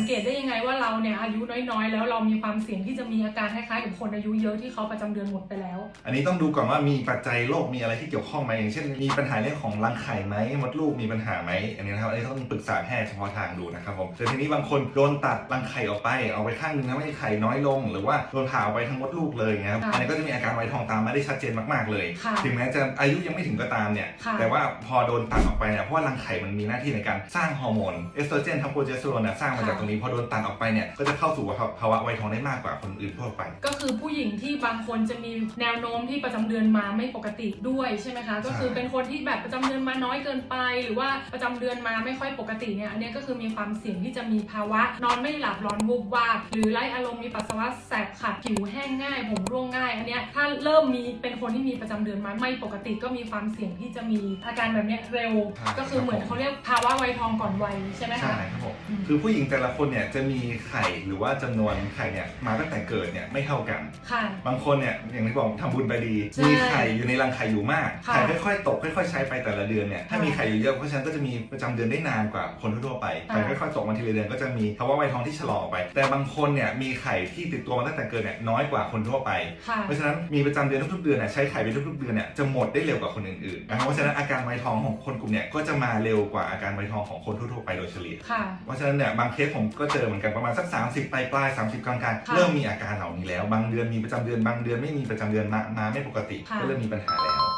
งเกตได้ยังไงว่าเราเนี่ยอายุน้อยๆ แล้วเรามีความเสี่ยงที่จะมีอาการคล้ายๆกับคนอายุเยอะที่เขาประจำเดือนหมดไปแล้ว อันนี้ต้องดูก่อนว่ามีปัจจัยโรคมีอะไรที่เกี่ยวข้องไหมอย่างเช่น มีปัญหาเรื่องของรังไข่ไหมมดลูกมีปัญหาไหมอันนี้นะครับอันนี้ต้องปรึกษาแพทย์เฉพาะทางดูนะครับผมแต่ทีนี้บางคนโดนตัดรังไข่ออกไปเอาไปข้างหนึงทำให้ไข่น้อยลง หรือว่าโดนผ่าออกไปทั้งมดลูกเลยอย่างเงี้ยครับค่ะอันนี้ก็จะมีอาการไวทองตามมาได้ชัดเจนมากๆเลย ค่ะถึงแม้จะอายุยังไม่ถึงก็ตามเนี่ยค่ะ แต่ว่าพอโดนตัดออกไปเนี่ยเพราะว่ารังไข่มันมีหน้าที่ในการสร้างฮอร์โมนเอสโตรเจนทั้งโปรเจสเตอโรนเนี่ยสร้างมาจากตรงนี้พอโดนตัดออกไปเนี่ยก็จะเข้าสู่ภาวะไวทองได้มากกว่าคนอื่นทั่วไป ก็คือผู้หญิงที่บางคนจะมีแนวโน้มที่ประจำเดือนมาไม่ปกติด้วยใช่ไหมคะ ก็คือเป็นคนที่แบบประจำเดือนมาน้อยเกินไป หรือว่าประจำเดือนมาไม่ค่อยปกติเนี่ยอันเนี้ยก็คือมีความเสี่ยงที่จะมีภาวะ นอนไม่หลับร้อนวูบวาบหรือไร้อารมณ์มีปัสสาวะแสบขัดผิวแห้งง่าย ผมร่วงง่ายอันเนี้ยถ้าเริ่มมีเป็นคนที่มีประจำเดือนมาไม่ปกติก็มีความเสี่ยงที่จะมีอาการแบบเนี้ยเร็วใช่ก็คือเหมือนเขาเรียกภาวะไวยทองก่อนวัยใช่ไหมใช่คะครับผมอืมคือผู้หญิงแต่ละคนเนี่ยจะมีไข่หรือว่าจำนวนไข่เนี่ยมาตั้งแต่เกิดเนี่ยไม่เท่ากัน ค่ะ บางคนเนี่ยอย่างที่บอกทำบุญไปดี ใช่มีไข่อยู่ในรังไข่อยู่มาก ค่ะไข่ค่อยๆตกค่อยๆใช้ไปแต่ละเดือนเนี่ยถ้าค่ะมีไข่อยู่เยอะเพราะฉะนั้นก็จะมีประจำเดือนได้นานกว่าคนทั่วๆไปค่ะ ไข่ค่อยๆตกมาทีละเดือนก็จะมีภาวะไวทองที่ชะลอออกไป แต่บางคนเนี่ยมีไข่ที่ติดตัวมาตั้งแต่เกิดเนี่ยน้อยกว่าคนทั่วไป ค่ะ เพราะฉะนั้นมีประจำเดือนทุกๆเดือนเนี่ยใช้ไข่ไปทุกๆเดือนเนี่ยจะหมดได้เร็วกว่าคนอื่นๆนะครับเพราะฉะนั้นอาการไวทองของคนกลุ่มเนี่ยก็จะมาเร็วกว่าอาการไวทองของคนทั่วๆไปโดยเฉลี่ย ค่ะ เพราะฉะนั้นเนี่ยบางเคสผมก็เจอเหมือนกันประมาณสัก 30ปลายปลายๆ30กลางกลางๆค่ะเริ่มมีอาการเหล่านี้แล้ว บางเดือนมีประจำเดือนบางเดือนไม่มีประจำเดือนมามาไม่ปกติ ค่ะ ก็เริ่มมีปัญหาแล้ว